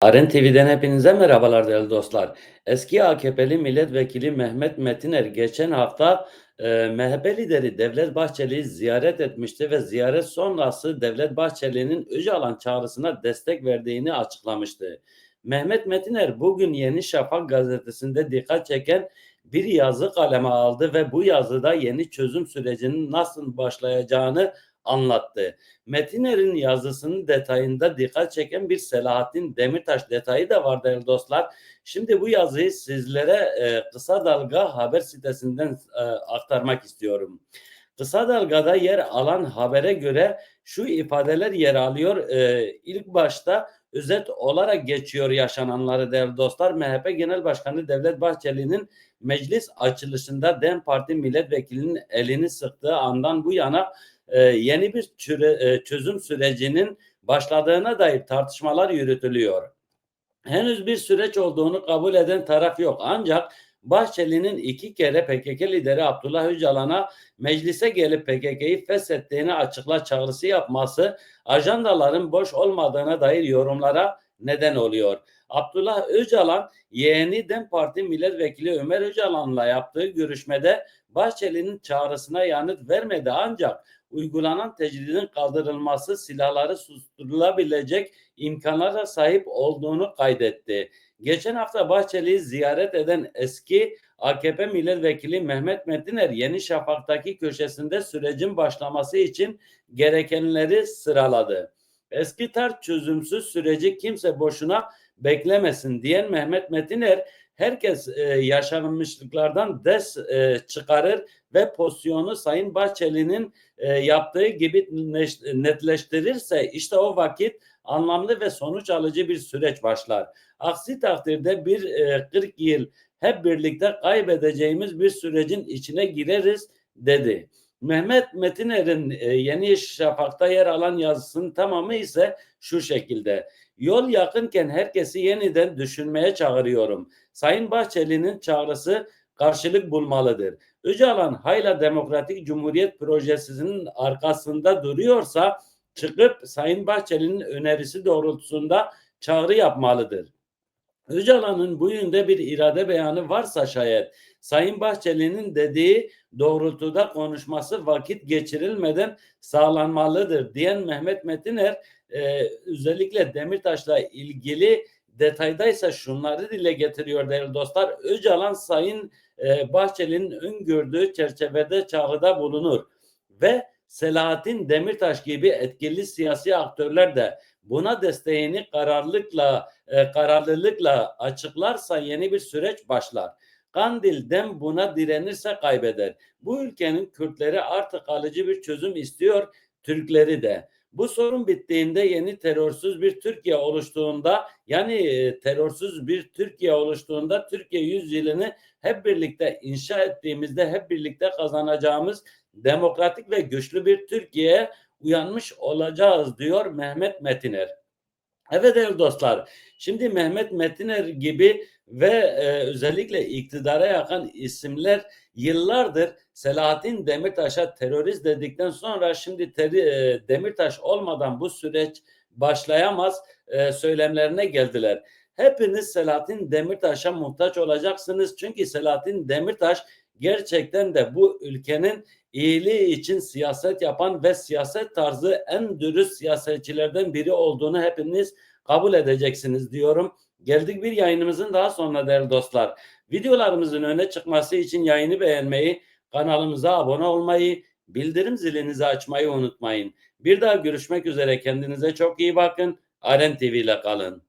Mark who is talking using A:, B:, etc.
A: Aren TV'den hepinize merhabalar değerli dostlar. Eski AKP'li milletvekili Mehmet Metiner geçen hafta e, MHP lideri Devlet Bahçeli'yi ziyaret etmişti ve ziyaret sonrası Devlet Bahçeli'nin Öcalan çağrısına destek verdiğini açıklamıştı. Mehmet Metiner bugün Yeni Şafak gazetesinde dikkat çeken bir yazı kaleme aldı ve bu yazıda yeni çözüm sürecinin nasıl başlayacağını anlattı. Metiner'in yazısının detayında dikkat çeken bir Selahattin Demirtaş detayı da var değerli dostlar. Şimdi bu yazıyı sizlere e, Kısa Dalga haber sitesinden e, aktarmak istiyorum. Kısa Dalga'da yer alan habere göre şu ifadeler yer alıyor. E, ilk başta özet olarak geçiyor yaşananları değerli dostlar. MHP Genel Başkanı Devlet Bahçeli'nin meclis açılışında DEM Parti milletvekilinin elini sıktığı andan bu yana e, yeni bir çüre, e, çözüm sürecinin başladığına dair tartışmalar yürütülüyor. Henüz bir süreç olduğunu kabul eden taraf yok. Ancak Bahçeli'nin iki kere PKK lideri Abdullah Öcalan'a meclise gelip PKK'yı feshettiğini açıkla çağrısı yapması ajandaların boş olmadığına dair yorumlara neden oluyor. Abdullah Öcalan yeğeni DEM Parti milletvekili Ömer Öcalan'la yaptığı görüşmede Bahçeli'nin çağrısına yanıt vermedi ancak uygulanan tecridin kaldırılması silahları susturulabilecek imkanlara sahip olduğunu kaydetti. Geçen hafta Bahçeli'yi ziyaret eden eski AKP milletvekili Mehmet Metiner Yeni Şafak'taki köşesinde sürecin başlaması için gerekenleri sıraladı. Eski tar çözümsüz süreci kimse boşuna beklemesin diyen Mehmet Metiner herkes e, yaşanmışlıklardan ders e, çıkarır ve pozisyonu Sayın Bahçeli'nin e, yaptığı gibi netleştirirse işte o vakit anlamlı ve sonuç alıcı bir süreç başlar. Aksi takdirde bir e, 40 yıl hep birlikte kaybedeceğimiz bir sürecin içine gireriz dedi. Mehmet Metiner'in e, Yeni Şafak'ta yer alan yazısının tamamı ise şu şekilde. Yol yakınken herkesi yeniden düşünmeye çağırıyorum. Sayın Bahçeli'nin çağrısı karşılık bulmalıdır. Öcalan hayla Demokratik Cumhuriyet projesinin arkasında duruyorsa çıkıp Sayın Bahçeli'nin önerisi doğrultusunda çağrı yapmalıdır. Öcalan'ın bu yönde bir irade beyanı varsa şayet Sayın Bahçeli'nin dediği doğrultuda konuşması vakit geçirilmeden sağlanmalıdır diyen Mehmet Metiner e, özellikle Demirtaş'la ilgili detaydaysa şunları dile getiriyor değerli dostlar. Öcalan Sayın e, Bahçeli'nin öngördüğü çerçevede çağrıda bulunur ve Selahattin Demirtaş gibi etkili siyasi aktörler de buna desteğini kararlılıkla e, kararlılıkla açıklarsa yeni bir süreç başlar. Kandil'den buna direnirse kaybeder. Bu ülkenin Kürtleri artık alıcı bir çözüm istiyor, Türkleri de. Bu sorun bittiğinde yeni terörsüz bir Türkiye oluştuğunda yani e, terörsüz bir Türkiye oluştuğunda Türkiye yüzyılını hep birlikte inşa ettiğimizde hep birlikte kazanacağımız demokratik ve güçlü bir Türkiye'ye uyanmış olacağız diyor Mehmet Metiner. Evet değerli dostlar. Şimdi Mehmet Metiner gibi ve e, özellikle iktidara yakın isimler yıllardır Selahattin Demirtaş'a terörist dedikten sonra şimdi teri, e, Demirtaş olmadan bu süreç başlayamaz e, söylemlerine geldiler. Hepiniz Selahattin Demirtaş'a muhtaç olacaksınız. Çünkü Selahattin Demirtaş gerçekten de bu ülkenin iyiliği için siyaset yapan ve siyaset tarzı en dürüst siyasetçilerden biri olduğunu hepiniz kabul edeceksiniz diyorum. Geldik bir yayınımızın daha sonuna değerli dostlar. Videolarımızın öne çıkması için yayını beğenmeyi, kanalımıza abone olmayı, bildirim zilinizi açmayı unutmayın. Bir daha görüşmek üzere kendinize çok iyi bakın. Aren TV ile kalın.